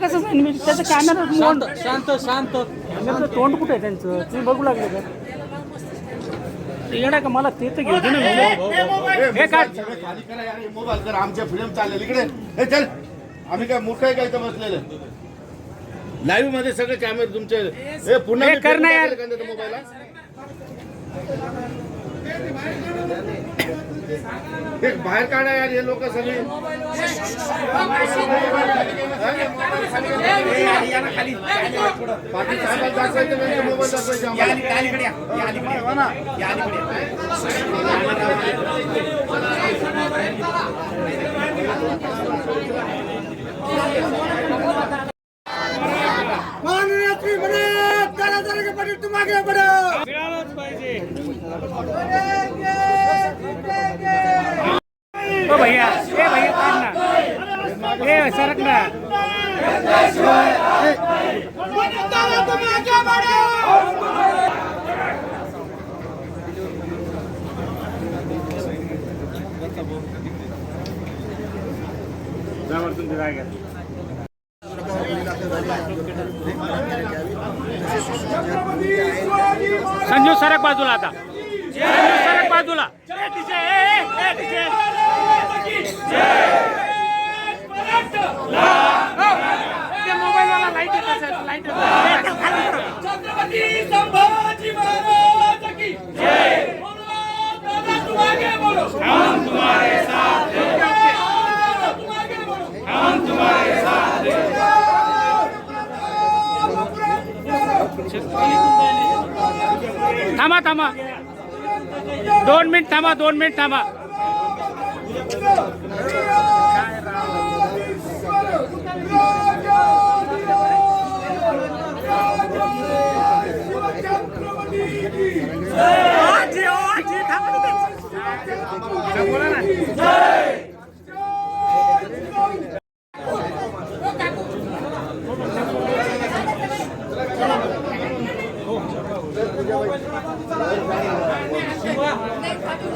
कसं सांगेन मी त्याचं कॅमेरा मोड शांत शांत कॅमेराचं तोंड कुठे आहे त्यांचं? तुम्ही बघू लागले का? ते येणार का? मला ते तर घेऊ दे ना. video. हे काढ. सगळे खाली करा यार, हे मोबाईल कर आमच्या फिल्म चाललेली. इकडे. हे चल. आम्ही काय मूर्ख आहे का इथं बसलेले? लाईव्हमध्ये सगळे कॅमेरे तुमचे. हे पुन्हा हे मी कर ना फिल्म यार. टाकेल का त्या मोबाईलला? बाहेर काढा यार हे लोक सगळे. बाकी साहेबांना दाखवायचं म्हणजे मोबाईल दाखवायचे माननीय श्री बने जरा जरा के पटेल तुम आगे बढ़ो मिळालंच पाहिजे. ओ भैया ए भैया काढ ना. ए सरक ना जावर तुमच्या संजू सरक बाजूला आता. संजू सरक बाजूला. मोबाईलवाला लाइट लाइट. छत्रपती संभाजी महाराज की जय दादा तुम आगे बोलो हम तुम्हारे साथ हैं तुम आगे बोलो थांबा थांबा. दोन मिनिट थांबा दोन मिनिट थांबा.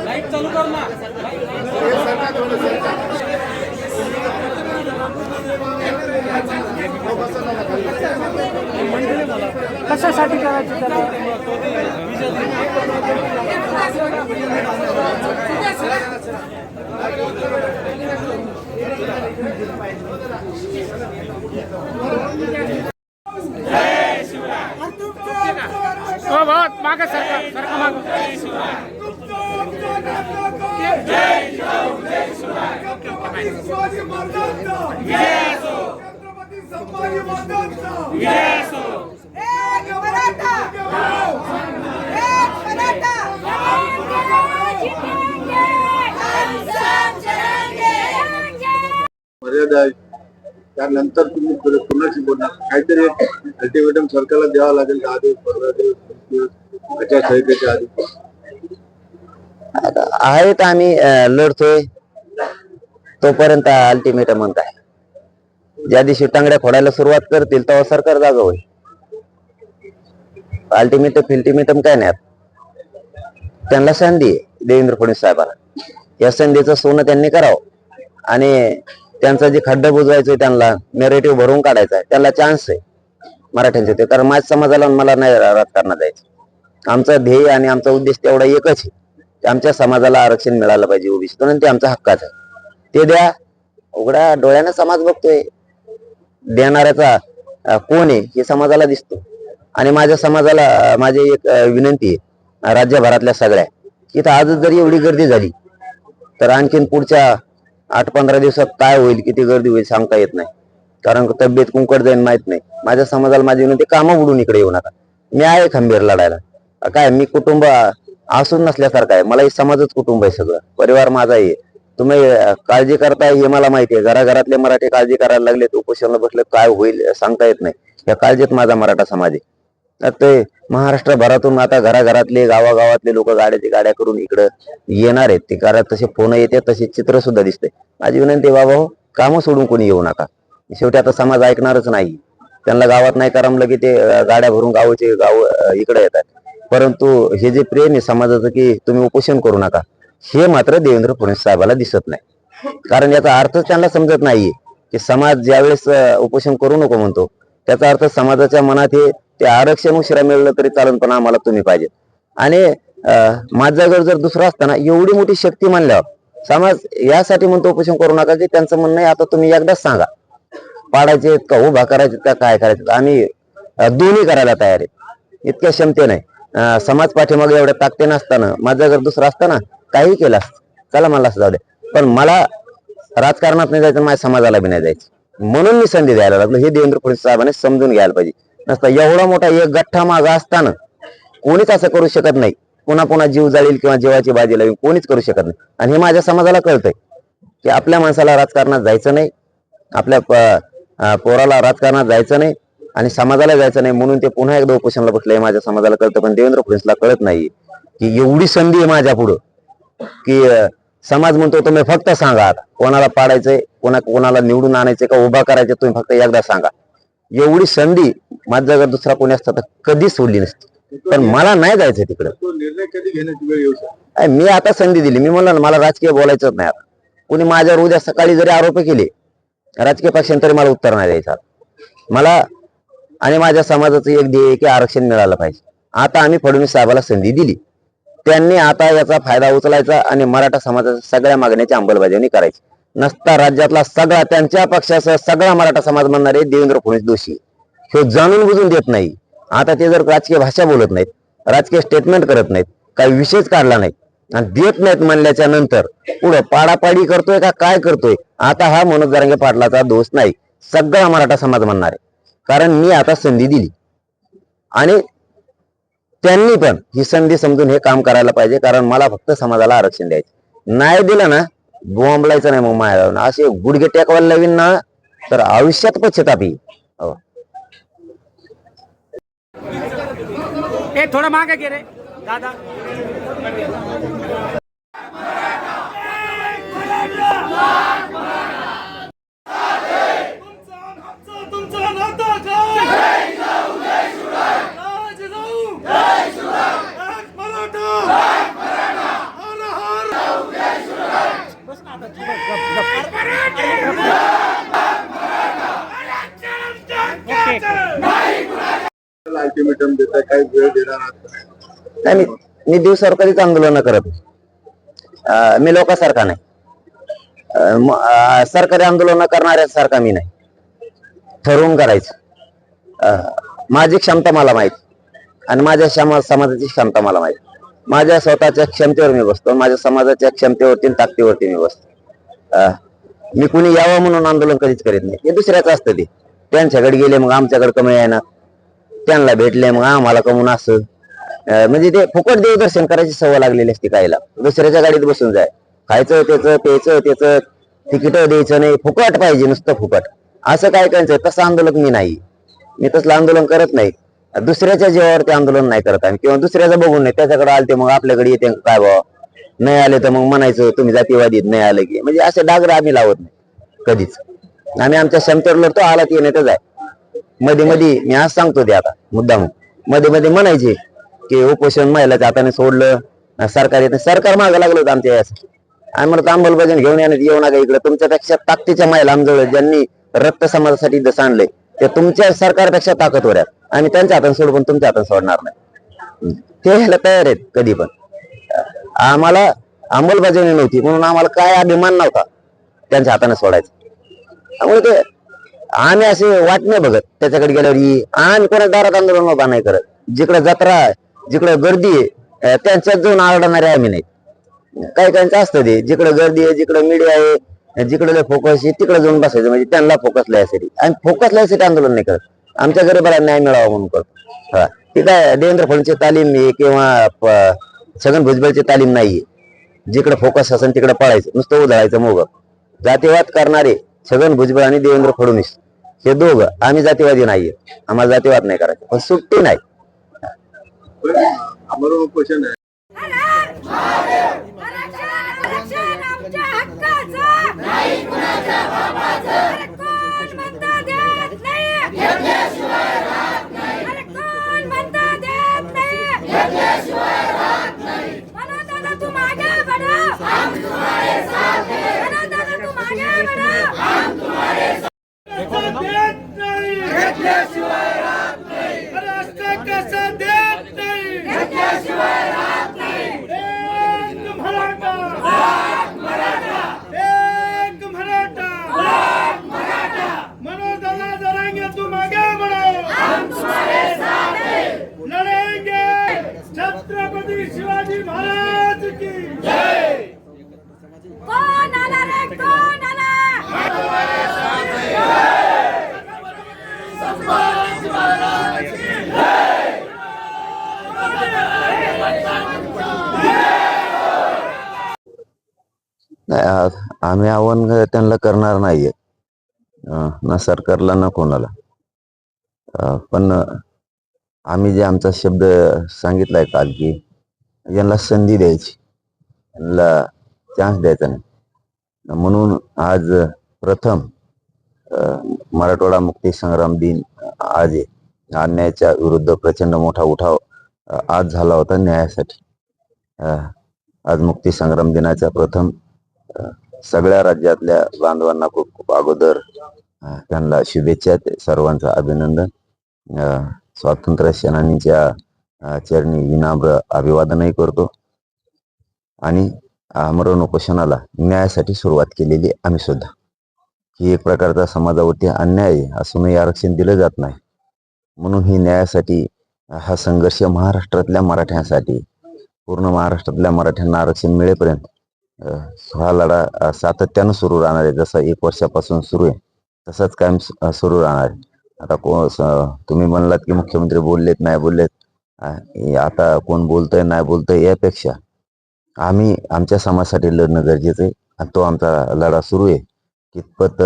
लाइट चालू कर ना हे सरका थोडं सरका. कशासाठी करायचं त्याला हो भाऊ माग सरका सरका माग छत्रपती शिवाजी महाराजांचा छत्रपती संभाजी महाराजांचा एक मराठा एक मराठा मर्यादा आहे त्यानंतर तुम्ही पुढे पुन्हा बोलणार काहीतरी अल्टिमेटम सरकारला द्यावं लागेल दहा दिवस पंधरा दिवस आचारसंहितेच्या आधी. आता आहेत आम्ही अं, लढतोय. तोपर्यंत अल्टिमेटम म्हणत आहे ज्या दिवशी टांगड्या फोडायला सुरुवात करतील तेव्हा सरकार जागा होईल. अल्टिमेटम फिल्टिमेटम काय नाही त्यांना संधी आहे देवेंद्र फडणवीस साहेबांना. या संधीचं सोनं त्यांनी करावं. आणि त्यांचा जे खड्डा बुजवायचं आहे त्यांना नेरेटिव्ह भरून काढायचा आहे त्याला चान्स आहे मराठ्यांचे ते. कारण माझ्या समाजाला मला नाही राजकारणात जायचं आमचं ध्येय आणि आमचा उद्देश तेवढा एकच आहे. की आमच्या समाजाला आरक्षण मिळालं पाहिजे ओबीसी आणि ते आमचा हक्काच आहे. ते द्या. उघड्या डोळ्यानं समाज बघतोय. देणाऱ्याचा कोण आहे हे समाजाला दिसतो. आणि माझ्या समाजाला माझी एक विनंती आहे राज्यभरातल्या सगळ्या. की इथं आजच जरी एवढी गर्दी झाली तर आणखीन पुढच्या आठ पंधरा दिवसात काय होईल किती गर्दी होईल सांगता येत नाही. कारण तब्येत कुंकड जाईन माहीत नाही. माझ्या समाजाला माझी विनंती कामं बुडून इकडे येऊ नका. मी आहे खंबीर लढायला. काय मी कुटुंब असून नसल्यासारखं आहे. मला हे समाजच कुटुंब आहे सगळं. परिवार माझा आहे. तुम्ही काळजी करताय हे मला माहिती आहे. घराघरातले मराठी काळजी करायला लागले उपोषणाला बसले काय होईल सांगता येत नाही. या काळजीत माझा मराठा समाज आहे. ते महाराष्ट्रभरातून आता घराघरातले गावागावातले लोक गाड्याची गाड्या करून इकडं येणार आहेत. ते कारण तसे फोन येते तसे चित्र सुद्धा दिसते. माझी विनंती बाबा हो कामं सोडून कोणी येऊ नका. शेवटी आता समाज ऐकणारच नाही. त्यांना गावात नाही करमलं की ते गाड्या भरून गावचे गाव इकडे येतात. परंतु हे जे प्रेम आहे समाजाचं की तुम्ही उपोषण करू नका हे मात्र देवेंद्र फडणवीस साहेबाला दिसत नाही. कारण याचा अर्थच त्यांना समजत नाहीये की समाज ज्यावेळेस उपोषण करू नको म्हणतो त्याचा अर्थ समाजाच्या मनात हे ते आरक्षण उशिरा मिळलं तरी चालून पण आम्हाला तुम्ही पाहिजे. आणि अं, माझ्याकडे जर दुसरं असताना एवढी मोठी शक्ती मानल्यावर समाज यासाठी म्हणतो उपोषण करू नका की त्यांचं म्हणणं आहे आता तुम्ही एकदाच सांगा. पाडायचे का उभा करायचे का काय करायचं आम्ही दोन्ही करायला तयार आहे इतक्या क्षमते नाही. समाज पाठीमागे एवढ्या ताकते नसताना माझा जर दुसरं असताना काही केलं चला मला असं जाऊ दे. पण मला राजकारणात नाही जायचं माझ्या समाजाला बी नाही जायचं. म्हणून मी संधी द्यायला लागलो. हे देवेंद्र फडणवीस साहेबांनी समजून घ्यायला पाहिजे. नसता. एवढा मोठा एक गठ्ठा मागा असताना कोणीच असं करू शकत नाही. पुन्हा पुन्हा जीव जाळील किंवा जीवाची बाजी लावेल कोणीच करू शकत नाही. आणि हे माझ्या समाजाला कळतंय की आपल्या माणसाला राजकारणात जायचं नाही. आपल्या पोराला राजकारणात जायचं नाही आणि समाजाला जायचं नाही म्हणून ते पुन्हा एकदा उपोषणाला बसले माझ्या समाजाला कळतं. पण देवेंद्र फडणवीसला कळत नाही की एवढी संधी आहे माझ्या पुढं की समाज म्हणतो तुम्ही फक्त सांगा कोणाला पाडायचंय कोणा कोणाला निवडून आणायचंय का उभा करायचं तुम्ही फक्त एकदा सांगा. एवढी संधी माझ्या जर दुसरा कोणी असता तर कधीच सोडली नसती. पण मला नाही जायचं तिकडं. तो निर्णय कधी घेण्याची वेळ येऊ शकते? अय, मी आता संधी दिली. मी म्हणलं ना मला राजकीय बोलायचंच नाही आता. कोणी माझ्यावर उद्या सकाळी जरी आरोप केले राजकीय पक्षांनी तरी मला उत्तर नाही द्यायचं आता. मला आणि माझ्या समाजाचं एक ध्येय आहे की आरक्षण मिळालं पाहिजे. आता आम्ही फडणवीस साहेबाला संधी दिली. त्यांनी आता याचा फायदा उचलायचा आणि मराठा समाजाच्या सगळ्या मागण्याची अंमलबजावणी करायची. नसता राज्यातला सगळा त्यांच्या पक्षासह सगळा मराठा समाज म्हणणारे देवेंद्र फडणवीस दोषी हे जाणून बुजून देत नाही. आता ते जर राजकीय भाषा बोलत नाहीत राजकीय स्टेटमेंट करत नाहीत काही विषयच काढला नाही आणि देत नाहीत म्हणल्याच्या नंतर पुढे पाडापाडी करतोय का काय करतोय? आता हा मनोज जरांगे पाटलाचा दोष नाही. सगळा मराठा समाज म्हणणार आहे. कारण मी आता संधी दिली. आणि त्यांनी पण ही संधी समजून हे काम करायला पाहिजे कारण मला फक्त समाजाला आरक्षण द्यायचं नाही दिलं ना बोंबलायचं नाही मग माया असे गुडघे टेकवायला लावीन ना तर आयुष्यात पश्चाताप हो. ए थोडं मागे गे रे दादा तुमचं आमचं तुमचं नातं काय राज जाऊ एक मराठा हर हर बस ना आता थोडं गप गप ओके अल्टिमेटम देताय काही वेळ देणार आहात नाही मी मी दिवसावर कधीच आंदोलन करत नाही. अं, मी लोकांसारखा नाही. अं, म- अं, सरकारी आंदोलन करणाऱ्यासारखा मी नाही. ठरवून करायचं. अं, माझी क्षमता मला माहीत. आणि माझ्या समाज समाजाची क्षमता मला माहीत. माझ्या स्वतःच्या क्षमतेवर मी बसतो. माझ्या समाजाच्या क्षमतेवरती आणि ताकदीवरती मी बसतो. मी कुणी यावं म्हणून आंदोलन कधीच करीत नाही. हे दुसऱ्याच असतं ते. त्यांच्याकडे गेले मग आमच्याकडे कमी येणार त्यांना भेटले मग आम्हाला कमून असं. म्हणजे ते फुकट देवदर्शन करायची सवय लागलेली असते कायला दुसऱ्याच्या गाडीत बसून जाय. खायचं त्याचं प्यायचं त्याचं तिकीट द्यायचं नाही. फुकट पाहिजे नुसतं फुकट. असं काय करायचं? तसं आंदोलन मी नाही. मी तसलं आंदोलन करत नाही. दुसऱ्याच्या जीवावरती आंदोलन नाही करत. आम्ही किंवा दुसऱ्याचं बघून नाही. त्याच्याकडे आलते मग आपल्याकडे येते काय बाबा नाही आले तर मग म्हणायचं तुम्ही जातीवादीत नाही आलं की. म्हणजे असे डागर आम्ही लावत नाही कधीच. आम्ही आमच्या क्षमतेवर लढतो आला की येण्यातच आहे मध्ये मध्ये मी आज सांगतो ते आता मुद्दाम. मध्ये मध्ये म्हणायचे की उपोषण महिलाच्या हाताने सोडलं सरकार येत. सरकार मागं लागलं होतं आमच्या यास आम्ही म्हणतो अंमलबजावणी घेऊन येण्यात येऊ नका इकडे. तुमच्यापेक्षा ताकदीच्या महिला आमजवळ ज्यांनी रक्त समाजासाठी जसं आणलंय ते तुमच्या सरकारपेक्षा ताकदवर आहेत. आम्ही त्यांच्या हाताने सोडू पण तुमच्या हाताने सोडणार नाही. ते ह्याला तयार आहेत कधी पण. आम्हाला अंमलबजावणी नव्हती म्हणून आम्हाला काय अभिमान नव्हता त्यांच्या हाताने सोडायचं. त्यामुळे ते आम्ही असे वाट नाही बघत त्याच्याकडे गेल्यावर ही आम्ही कोणा दारात आंदोलन उभा नाही करत. जिकडे जत्रा आहे, जिकडे गर्दी आहे त्यांच्यात जाऊन आरडणारे आम्ही नाही. काही काहींचं असतं ते जिकडे गर्दी आहे जिकडे मीडिया आहे जिकडे फोकस आहे तिकडे जाऊन बसायचं म्हणजे त्यांना फोकस लायसाठी आणि फोकस लायसाठी आंदोलन नाही करत. आमच्या गरीबाला न्याय मिळावा म्हणून करतो. हा. ते काय देवेंद्र फडणवीसची तालीम किंवा छगन भुजबळची तालीम नाहीये. जिकडे फोकस असेल तिकडे पळायचं. नुसतं उधळायचं मोग. जातीवाद करणारे छगन भुजबळ आणि देवेंद्र फडणवीस. हे दोघं आम्ही जातीवादी नाहीये. आम्हाला जातीवाद नाही करायचं. पण सुट्टी नाही. आरक्षण आमच्या हक्काचं नाही कुणाच्या बापाचं कोण म्हणता देत नाही घेतल्याशिवाय राहत नाही अरे कोण म्हणता देत नाही घेतल्याशिवाय राहत नाही म्हणून दादा तू मागे बढ़ो हम तुम्हारे साथ हैं म्हणून दादा तू मागे बढ़ो हम तुम्हारे अरे असं कसं देत नाही एक मराठा एक मराठा मनोज दादा जरांगे तुम आगे बढ़ो लड़ेंगे छत्रपति शिवाजी महाराज की कोण आला रे कोण आला नाही, आ- आम्ही आव्हान त्यांना करणार नाहीये. ना सरकारला ना कोणाला. पण आम्ही जे आमचा शब्द सांगितलाय काल की यांना संधी द्यायची. यांना चान्स द्यायचा नाही. म्हणून आज प्रथम मराठवाडा मुक्ती संग्राम दिन आज आहे. अन्यायाच्या विरुद्ध प्रचंड मोठा उठाव आज झाला होता न्यायासाठी. आज मुक्ती संग्राम दिनाच्या प्रथम सगळ्या राज्यातल्या बांधवांना खूप खूप अगोदर त्यांना शुभेच्छा ते सर्वांचं अभिनंदन. स्वातंत्र्य सेनानीच्या चरणी विनाम्र अभिवादनही करतो. आणि आमरण उपोषणाला न्यायासाठी सुरुवात केलेली आम्ही सुद्धा. ही एक प्रकारचा समाजावरती अन्याय आहे असूनही आरक्षण दिलं जात नाही. म्हणून ही न्यायासाठी हा संघर्ष महाराष्ट्रातल्या मराठ्यांसाठी पूर्ण महाराष्ट्रातल्या मराठ्यांना आरक्षण मिळेपर्यंत हा लढा सातत्यानं सुरू राहणार आहे. जसं एक वर्षापासून सुरू आहे तसंच कायम सुरू राहणार आहे. आता को स- तुम्ही म्हणलात की मुख्यमंत्री बोललेत नाही बोललेत. आता कोण बोलतंय नाही बोलतंय यापेक्षा आम्ही आमच्या समाजासाठी लढणं गरजेचं आहे. आणि तो आमचा लढा सुरू आहे. कितपत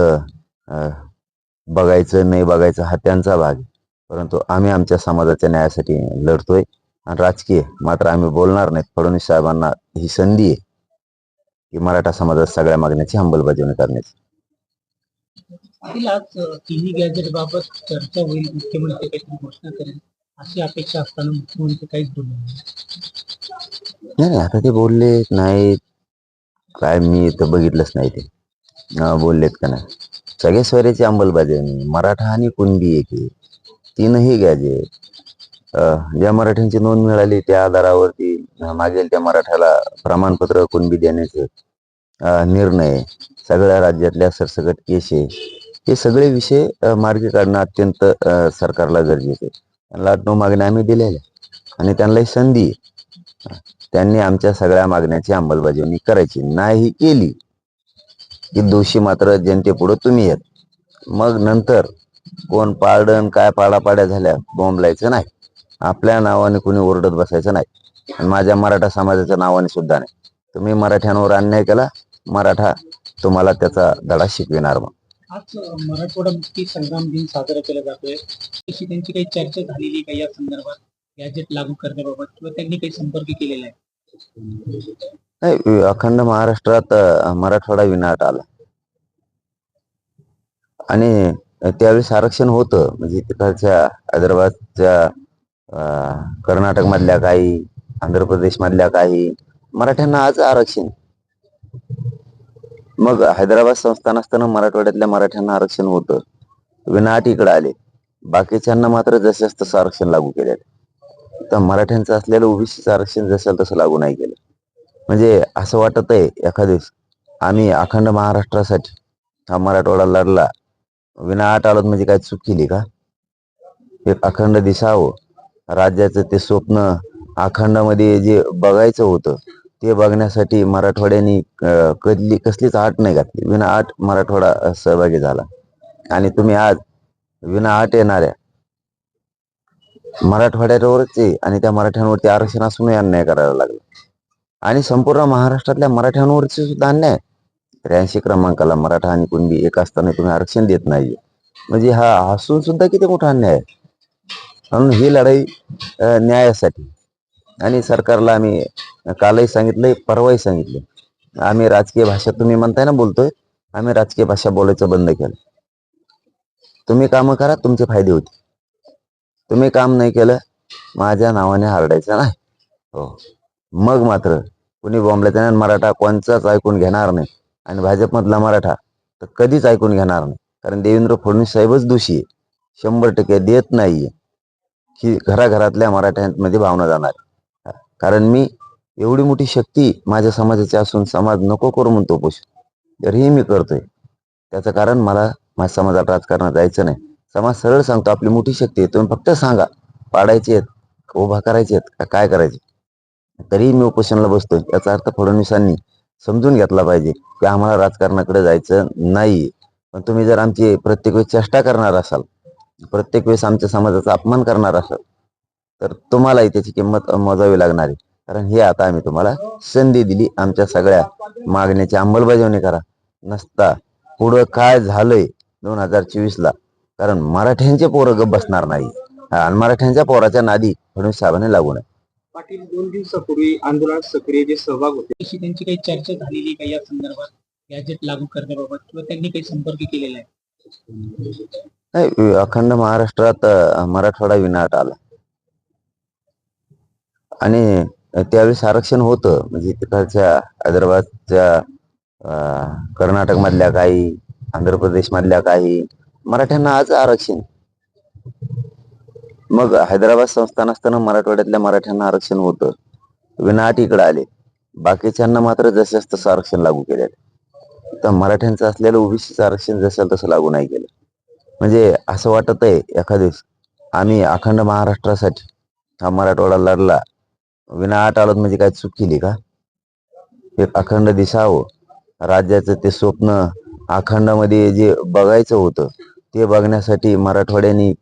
बघायचं नाही बघायचं हा त्यांचा भाग आहे. परंतु आम्ही आमच्या समाजाच्या न्यायासाठी लढतोय. आणि राजकीय मात्र आम्ही बोलणार नाहीत. फडणवीस साहेबांना ही संधी आहे. की मराठा समाजात सगळ्या मागण्याची अंमलबजावणी करण्याची. पाटील आज अ, तिन्ही गॅजेट बाबत चर्चा होईल मुख्यमंत्री काहीतरी घोषणा करेल अशी अपेक्षा असताना मुख्यमंत्री काहीच बोलले नाही. नाही आता ते बोलले नाही काय मी तर बघितलंच नाही ते. अं, बोललेत का नाही? सगळ्या स्वराची अंमलबजावणी मराठा आणि कुणबी एक. तीनही गॅजेट ज्या मराठ्यांची नोंद मिळाली त्या आधारावरती मागेल त्या मराठ्याला प्रमाणपत्र कुणबी देण्याचे निर्णय सगळ्या राज्यातल्या सरसकट केस आहे हे सगळे विषय मार्गी काढणं अत्यंत सरकारला गरजेचं आहे. त्यांना नऊ मागण्या आम्ही दिलेल्या आणि त्यांनाही संधी त्यांनी आमच्या सगळ्या मागण्याची अंमलबजावणी करायची. नाही केली की दोषी मात्र जनतेपुढे तुम्ही येत. मग नंतर कोण पारडण काय पाडापाड्या झाल्या बोंबलायचं नाही. आपल्या नावाने कुणी ओरडत बसायचं नाही. आणि माझ्या मराठा समाजाच्या नावाने सुद्धा नाही. तुम्ही मराठ्यांवर अन्याय केला मराठा तुम्हाला त्याचा धडा शिकविणार मग. आज अ, मराठवाडा मुक्ती संग्राम दिन साजरा केला जातोय. तशी त्यांची काही चर्चा झालेली का या संदर्भात? गॅजेट लागू करण्याबाबत किंवा त्यांनी काही संपर्क केलेला आहे? नाही अखंड महाराष्ट्रात मराठवाडा विनाट आला. आणि त्यावेळेस आरक्षण होतं. म्हणजे तिकडच्या हैदराबादच्या अं, कर्नाटक मधल्या काही आंध्र प्रदेश मधल्या काही मराठ्यांना आज आरक्षण. मग हैदराबाद संस्थान असताना मराठवाड्यातल्या मराठ्यांना आरक्षण होतं. विनाट इकडं आले. बाकीच्यांना मात्र जसं तसं आरक्षण लागू केलं. तर मराठ्यांचं असलेलं ओबीसीचं आरक्षण जसं तसं लागू नाही केलं. म्हणजे असं वाटत आहे एखाद्यावेळेस आम्ही अखंड महाराष्ट्रासाठी हा मराठवाडा लढला. विनाट आलोत म्हणजे काय चूक केली का? एक अखंड दिसावं. राज्याचं ते स्वप्न अखंडामध्ये जे बघायचं होतं ते बघण्यासाठी मराठवाड्याने कधली कसलीच आट नाही घातली. विना आट मराठवाडा सहभागी झाला. आणि तुम्ही आज विना आट येणाऱ्या मराठवाड्यावरच आणि त्या मराठ्यांवरती आरक्षण असूनही अन्याय करायला लागला. आणि संपूर्ण महाराष्ट्रातल्या मराठ्यांवरचे सुद्धा अन्याय. त्र्याऐंशी क्रमांकाला मराठा आणि कुणबी एक असताना तुम्ही आरक्षण देत नाही म्हणजे हा हसून सुद्धा किती मोठा अन्याय आहे? म्हणून ही लढाई न्यायासाठी. आणि सरकारला आम्ही कालही सांगितलंय परवाही सांगितले. आम्ही राजकीय भाषा तुम्ही म्हणताय ना बोलतोय. आम्ही राजकीय भाषा बोलायचं बंद केलं. तुम्ही कामं करा तुमचे फायदे होते तुम्ही काम नाही केलं माझ्या नावाने हरडायचं नाही. हो. मग मात्र कुणी बॉम्बला मराठा कोणचाच ऐकून घेणार नाही. आणि भाजपमधला मराठा तर कधीच ऐकून घेणार नाही. कारण देवेंद्र फडणवीस साहेबच दोषी आहे. शंभर टक्के देत नाहीये. ही घराघरातल्या मराठ्यांमध्ये भावना जाणार. कारण मी एवढी मोठी शक्ती माझ्या समाजाची असून समाज नको करू म्हणतो पोषण. तरीही मी करतोय. त्याचं कारण मला माझ्या समाजात राजकारणात जायचं नाही. समाज सरळ सांगतो आपली मोठी शक्ती आहे तुम्ही फक्त सांगा. पाडायची आहेत उभा करायचे आहेत का काय करायचे तरीही मी उपोषणाला बसतोय. याचा अर्थ फडणवीसांनी समजून घेतला पाहिजे की आम्हाला राजकारणाकडे जायचं नाही पण तुम्ही जर आमची प्रत्येक वेळी चेष्टा करणार असाल प्रत्येक वेळेस आमच्या समाजाचा अपमान करणार असाल तर तुम्हालाही त्याची किंमत मोजावी लागणार आहे. कारण हे आता आम्ही तुम्हाला संधी दिली. आमच्या सगळ्या मागण्याची अंमलबजावणी करा. नसता पुढं काय झालंय दोन हजार चोवीस ला कारण मराठ्यांचे पोरं गप बसणार नाही. हा, आणि मराठ्यांच्या पोराच्या नादी फडणवीस साहेबांनी लागू नये. पाटील दोन दिवसापूर्वी आंदोलनात सक्रिय जे सहभाग होते अशी त्यांची काही चर्चा झालेली का या संदर्भात गॅजेट लागू करण्याबाबत किंवा त्यांनी काही संपर्क केलेला आहे? नाही अखंड महाराष्ट्रात मराठवाडा विनाट आला. आणि त्यावेळेस आरक्षण होतं. म्हणजे तिकडच्या हैदराबादच्या कर्नाटक मधल्या काही आंध्र प्रदेश मधल्या काही मराठ्यांना आज आरक्षण. मग हैदराबाद संस्थान असताना मराठवाड्यातल्या मराठ्यांना आरक्षण होतं. विनाट इकडे आले. बाकीच्यांना मात्र जसं तसं आरक्षण लागू केले तर मराठ्यांचं असलेलं ओबीसीचं आरक्षण जसं तसं लागू नाही केलं. म्हणजे असं वाटत आहे एखादेस आम्ही अखंड महाराष्ट्रासाठी हा मराठवाडा लढला. विना आठ आलोत म्हणजे काय चूक केली का? एक अखंड दिसावं. राज्याचं ते स्वप्न अखंडामध्ये जे बघायचं होतं ते बघण्यासाठी मराठवाड्यानी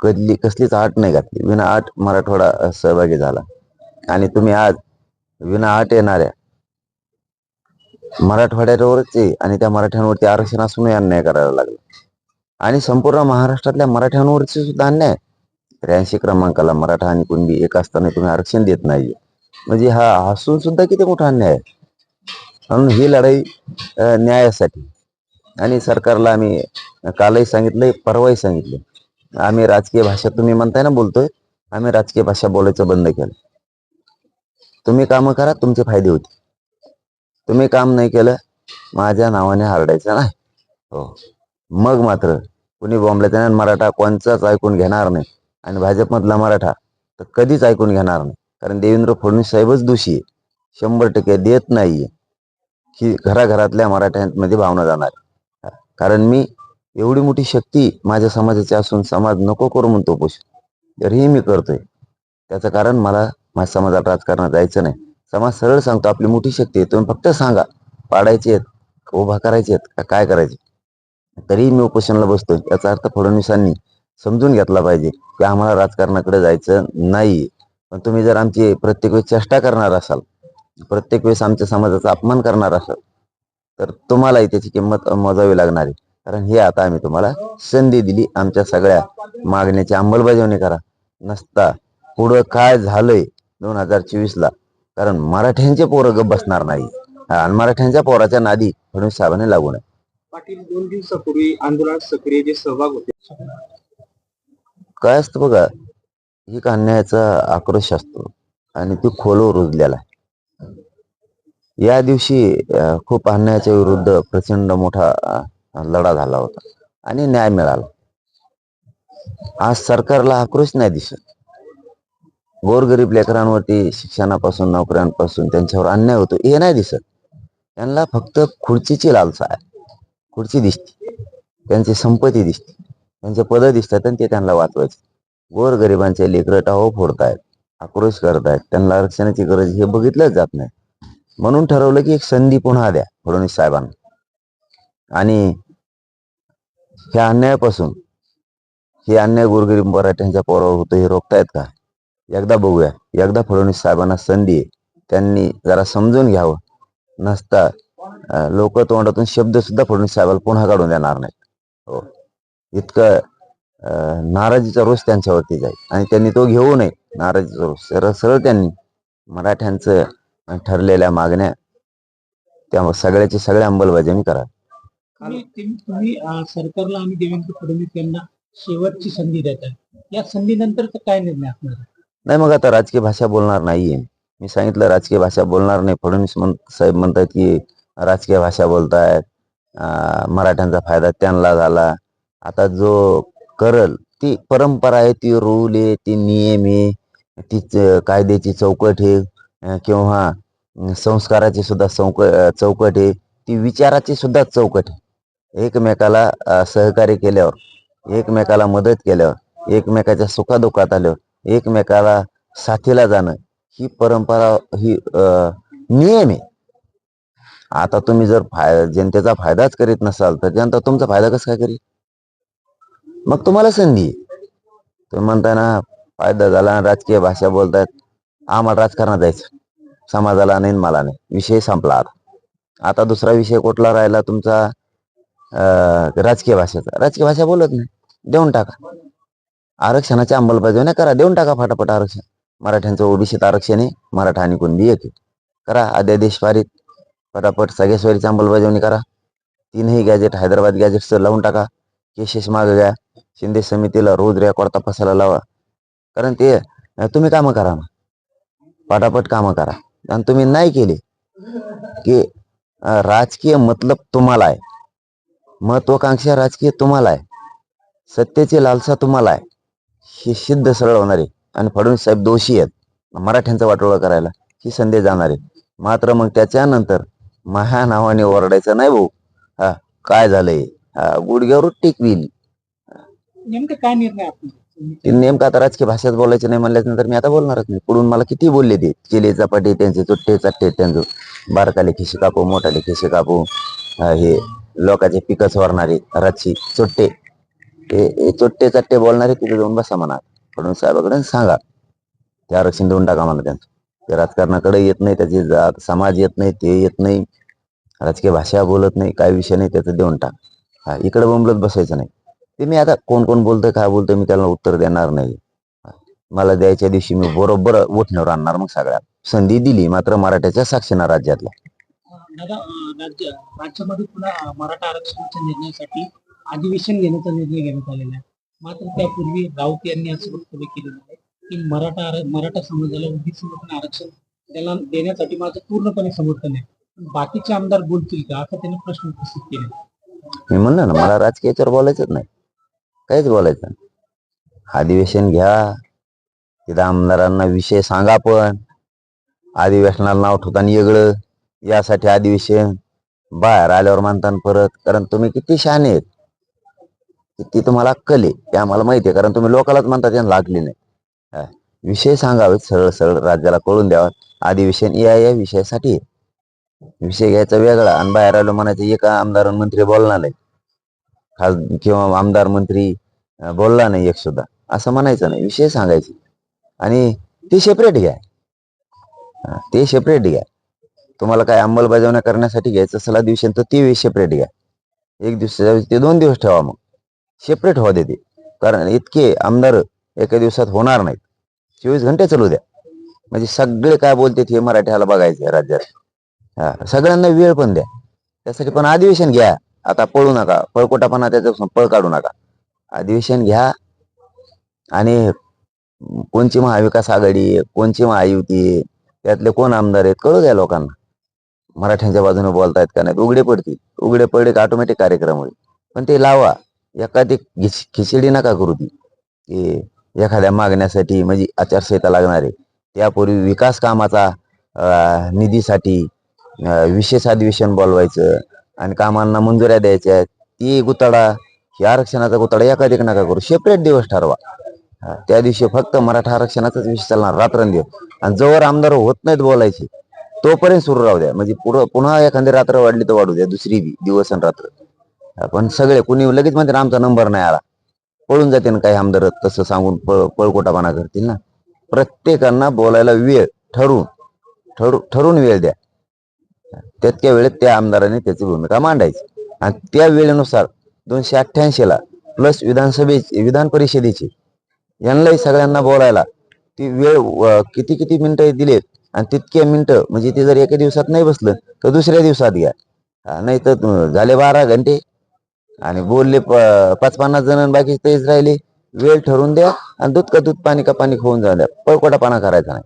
कधली कसलीच आट नाही घातली. विना आट मराठवाडा सहभागी झाला. आणि तुम्ही आज विना आट येणाऱ्या मराठवाड्यावरच आहे आणि त्या मराठ्यांवरती आरक्षण असूनही अन्याय करायला लागला. आणि संपूर्ण महाराष्ट्रातल्या मराठ्यांवरचे सुद्धा अन्याय. त्र्याऐंशी क्रमांकाला मराठा आणि कुणबी एक असताना तुम्ही आरक्षण देत नाही म्हणजे हा हसून सुद्धा किती मोठा अन्याय आहे? म्हणून ही लढाई न्यायासाठी. आणि सरकारला आम्ही कालही सांगितलंय परवाही सांगितले आम्ही राजकीय भाषा तुम्ही म्हणताय ना बोलतोय. आम्ही राजकीय भाषा बोलायचं बंद केलं. तुम्ही कामं करा तुमचे फायदे होते तुम्ही काम नाही केलं माझ्या नावाने हरडायचं नाही. हो. मग मात्र कुणी बॉम्बला त्यांना मराठा कोणचाच ऐकून घेणार नाही. आणि भाजपमधला मराठा तर कधीच ऐकून घेणार नाही. कारण देवेंद्र फडणवीस साहेबच दोषी आहे. शंभर टक्के देत नाहीये. ही घराघरातल्या मराठ्यांमध्ये भावना जाणार कारण मी एवढी मोठी शक्ती माझ्या समाजाची असून समाज नको करू म्हणतो पोष तरीही मी करतोय. त्याचं कारण मला माझ्या समाजात राजकारणात जायचं नाही. समाज सरळ सांगतो आपली मोठी शक्ती आहे. तुम्ही फक्त सांगा पाडायची आहेत उभा करायचे आहेत का काय करायचे तरीही मी उपोषणाला बसतोय. याचा अर्थ फडणवीसांनी समजून घेतला पाहिजे की आम्हाला राजकारणाकडे जायचं नाही पण तुम्ही जर आमची प्रत्येक वेळेस चेष्टा करणार असाल प्रत्येक वेळेस आमच्या समाजाचा अपमान करणार असाल तर तुम्हालाही त्याची किंमत मोजावी लागणार आहे. कारण हे आता आम्ही तुम्हाला संधी दिली. आमच्या सगळ्या मागण्याची अंमलबजावणी करा. नसता पुढं काय झालंय दोन हजार चोवीस ला कारण मराठ्यांचे पोरं गप बसणार नाही. आणि मराठ्यांच्या पोराच्या नादी फडणवीस साहेबांनी लागू नये. पाटील दोन दिवसापूर्वी आंदोलनात सक्रिय जे सहभाग होते. काय असतं बघा एक अन्यायाचा आक्रोश असतो आणि ती खोलवर रुजलेला आहे. या दिवशी खूप अन्यायाच्या विरुद्ध प्रचंड मोठा लढा झाला होता आणि न्याय मिळाला. आज सरकारला आक्रोश नाही दिसत. गोरगरीब लेकरांवरती शिक्षणापासून नोकऱ्यांपासून त्यांच्यावर अन्याय होतो हे नाही दिसत. त्यांना फक्त खुर्चीची लालसा आहे. खुर्ची दिसते. त्यांची संपत्ती दिसते. त्यांचे पद दिसतात आणि ते त्यांना वाचवायचे. गोरगरिबांचे लेकरं टाहो फोडतायत आक्रोश करतायत. त्यांना आरक्षणाची गरज हे बघितलंच जात नाही. म्हणून ठरवलं की एक संधी पुन्हा द्या फडणवीस साहेबांना. आणि ह्या अन्यायापासून हे अन्याय गोरगरीब मराठ्यांच्या पोरावर होतं हे रोखतायत का? एकदा बघूया. एकदा फडणवीस साहेबांना संधी आहे. त्यांनी जरा समजून घ्यावं. नसता लोक तोंडातून शब्द सुद्धा फडणवीस साहेबाला पुन्हा काढून देणार नाहीत. हो. इतकं नाराजीचा रोष त्यांच्यावरती जाईल. आणि त्यांनी तो घेऊ नये. नाराजीचा रोष. सरळ सरळ त्यांनी मराठ्यांचं ठरलेल्या मागण्या त्या सगळ्याची सगळ्या अंमलबजावणी करा तुम्ही सरकारला आणि देवेंद्र फडणवीस यांना शेवटची संधी देतात या संधीनंतरचा काय निर्णय असणार? नाही मग आता राजकीय भाषा बोलणार नाहीये. मी सांगितलं राजकीय भाषा बोलणार नाही. फडणवीस साहेब म्हणतात की राजकीय भाषा बोलतायत मराठ्यांचा फायदा त्यांना झाला. आता जो करल ती परंपरा आहे ती रूल आहे ती नियम आहे ती च- कायद्याची चौकट आहे किंवा संस्काराची सुद्धा चौक चौकट आहे ती विचाराची सुद्धा चौकट आहे. एकमेकाला सहकार्य केल्यावर एकमेकाला मदत केल्यावर एकमेकाच्या सुखादुखात आल्यावर एकमेकाला साथीला जाणं ही परंपरा ही नियम आहे. आता तुम्ही जर फाय जनतेचा फायदाच करीत नसाल तर जनता तुमचा फायदा कसा काय करील? मग तुम्हाला संधी तुम्ही म्हणताय ना फायदा झाला राजकीय भाषा बोलतायत. आम्हाला राजकारणात जायचं. समाजाला नाही मला नाही. विषय संपला आता. आता दुसरा विषय कुठला राहिला तुमचा? राजकीय भाषेचा. राजकीय भाषा बोलत नाही. देऊन टाका. आरक्षणाची अंमलबजावणी करा. देऊन टाका फटाफट आरक्षण. मराठ्यांचं ओबीसीत आरक्षण आहे. मराठा आणि कुणबी एक करा. अध्यादेश पारित पटापट सगळेश्वरीची अंमलबजावणी करा. तीनही गॅजेट हैदराबाद गॅजेटचं लावून टाका. केसेस मागं घ्या. शिंदे समितीला रोज रेकॉर्ड तपासायला लावा. कारण ते तुम्ही कामं करा ना. पटापट कामं करा. आणि तुम्ही नाही केले की राजकीय मतलब तुम्हाला आहे. महत्वाकांक्षा राजकीय तुम्हाला आहे. सत्तेची लालसा तुम्हाला आहे. ही सिद्ध सरळ होणार आहे. आणि फडणवीस साहेब दोषी आहेत. मराठ्यांचा वाटोळा करायला ही संधी जाणार आहे. मात्र मग त्याच्यानंतर महा नावाने ओरडायचं नाही भाऊ हा काय झालंय? हा गुडघ्यावर टिकविल नेमकं काय निर्णय ते नेमकं आता राजकीय भाषेत बोलायचं नाही म्हणल्यानंतर मी आता बोलणारच नाही. पुढून मला किती बोलले ते? चिले चपाटे त्यांचे चुट्टे चट्टे त्यांचं. बारकाले खिशी कापू मोठाले खिशी कापू हा, हे लोकांचे पिकं चोरणारे रातची चुट्टे. हे हे चुट्टे चट्टे बोलणारे तिथे जाऊन बसा म्हणा. म्हणून साहेबाकडे सांगा. ते आरक्षण देऊन टाका मला त्यांचं. ते राजकारणाकडे येत नाही त्याची जात समाज येत नाही ते येत नाही. राजकीय भाषा बोलत नाही काय विषय नाही त्याचं देऊन टाक. हा इकडे बोंबलत बसायचं नाही. ते मी आता कोण कोण बोलतोय काय बोलतोय मी त्याला उत्तर देणार नाही. मला द्यायच्या दिवशी मी बरोबर उठण्यावर आणणार मग सगळ्यात. संधी दिली मात्र मराठ्याच्या साक्षीना राज्यातल्या राज्यामध्ये पुन्हा मराठा आरक्षणाच्या निर्णयासाठी अधिवेशन घेण्याचा निर्णय घेण्यात आलेला आहे. मात्र त्यापूर्वी राऊत यांनी असं वक्तव्य केलेलं आहे. की मराठा मराठा समाजाला ओबीसी आरक्षण त्याला देण्यासाठी माझं पूर्णपणे समर्थन आहे. पण बाकीचे आमदार बोलतील का? असा त्यांनी प्रश्न उपस्थित केले. मी म्हणलं ना मला राजकीयाच्यावर बोलायचंच नाही. काहीच बोलायचं अधिवेशन घ्या. तिथं आमदारांना विषय सांगा पण. अधिवेशनाला नाव ठेवताना वेगळं यासाठी अधिवेशन. बाहेर आल्यावर म्हणताना परत. कारण तुम्ही किती शहाणे आहेत. किती तुम्हाला अक्कल आहे. ते आम्हाला माहिती आहे. कारण तुम्ही लोकालाच म्हणता त्यांना लागली नाही. विषय सांगावेत सरळ सरळ राज्याला कळून द्यावा. अधिवेशन या या विषयासाठी. विषय घ्यायचा वेगळा आणि बाहेर आलो म्हणायचं एका आमदार मंत्री बोलणार नाही. खास किंवा आमदार मंत्री बोलला नाही एक सुद्धा. असं म्हणायचं नाही. विषय सांगायचे. आणि ते सेपरेट घ्या. ते सेपरेट घ्या. तुम्हाला काय अंमलबजावणी करण्यासाठी घ्यायचं सला दिवशी तर ते सेपरेट घ्या. एक दिवसाच्या ते दोन दिवस ठेवा मग. सेपरेट व्हा देते कारण इतके आमदार एका दिवसात होणार नाहीत. चोवीस घंटे चालू द्या. म्हणजे सगळे काय बोलते हे मराठ्याला बघायचे राज्यात. हा सगळ्यांना वेळ पण द्या. त्यासाठी पण अधिवेशन घ्या. आता पळू नका. पळकोटापणा त्याच्यापासून पळ काढू नका. अधिवेशन घ्या. आणि कोणची महाविकास आघाडी कोणची महायुती आहे त्यातले कोण आमदार आहेत कळू द्या लोकांना. मराठ्यांच्या बाजूने बोलतायत का नाही उघडे पडतील. उघडे पडले का ऑटोमॅटिक कार्यक्रम होईल. पण ते लावा. एखादी खिच- खिचडी नका करू ती. की एखाद्या मागण्यासाठी म्हणजे आचारसंहिता लागणार. आहे त्यापूर्वी विकास कामाचा निधीसाठी विशेष अधिवेशन बोलवायचं आणि कामांना मंजुऱ्या द्यायच्या ती गुताडा ही आरक्षणाचा गुताडा एखादी नका करू. सेपरेट दिवस ठरवा. त्या दिवशी फक्त मराठा आरक्षणाचाच विषय चालणार. रात्रंदिवस. आणि जोवर आमदार होत नाहीत बोलायचे तोपर्यंत सुरू राहू द्या. म्हणजे पुढं पुन्हा एखादी रात्र वाढली तर वाढू द्या. दुसरी बी दिवस आणि रात्र. पण सगळे कुणी लगेच म्हणते आमचा नंबर नाही आला. पळून जाते ना काही आमदार तसं सांगून पळ पळकोटापणा करतील ना. प्रत्येकांना बोलायला वेळ ठरवून ठरू ठरून वेळ द्या. त्यातक्या वेळेत त्या आमदाराने त्याची भूमिका मांडायची. आणि त्या वेळेनुसार दोनशे अठ्ठ्याऐंशी ला प्लस विधानसभेची विधान परिषदेची यांनाही सगळ्यांना बोलायला ती वेळ किती किती मिनिटं दिलेत आणि तितके मिनिटं म्हणजे ते जर एका दिवसात नाही बसलं तर दुसऱ्या दिवसात घ्या. नाही तर झाले बारा घंटे. आणि बोलले पाच पन्नास जण बाकी तेच राहिले. वेळ ठरवून द्या आणि दूध का दूध पाणी का पाणी खाऊन जाऊ द्या. पळकोटापणा करायचा नाही.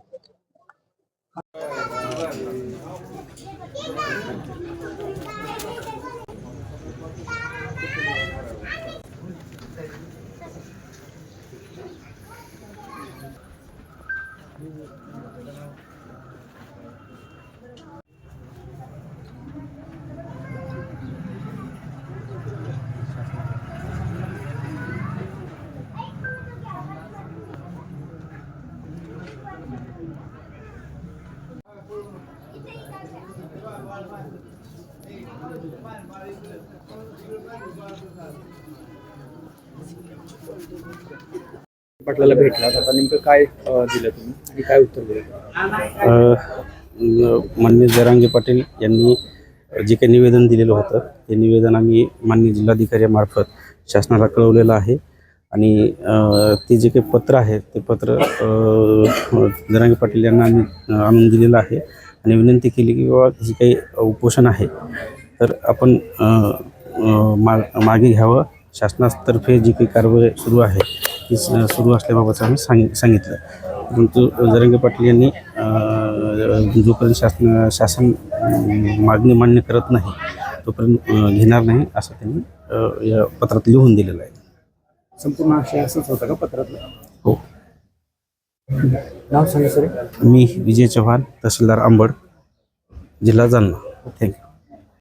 पाटलाला भेटला आता नेमकं काय दिलं तुम्ही? आणि काय उत्तर दिलं माननीय जरांगे पाटील यांनी जे काही निवेदन दिलेलं होतं ते निवेदन आम्ही माननीय जिल्हाधिकाऱ्यामार्फत शासनाला कळवलेलं आहे. आणि ते जे काही पत्र आहे ते पत्र जरांगे पाटील यांना आम्ही आणून दिलेलं आहे. आणि विनंती केली की बाबा जे काही उपोषण आहे तर आपण मा मागे घ्यावं. शासनातर्फे जी काही कारवाई सुरू आहे स- सुरू असल्याबाबत आम्ही सांग सांगितलं. परंतु जरंगे पाटील यांनी जोपर्यंत शासन शासन मागणी मान्य करत नाही तोपर्यंत घेणार नाही असं त्यांनी या पत्रात लिहून दिलेलं आहे. संपूर्ण आशय असंच होतं का पत्रातलं? हो. नाव सांगा सर. मी विजय चव्हाण तहसीलदार अंबड जिल्हा जालना. Thank you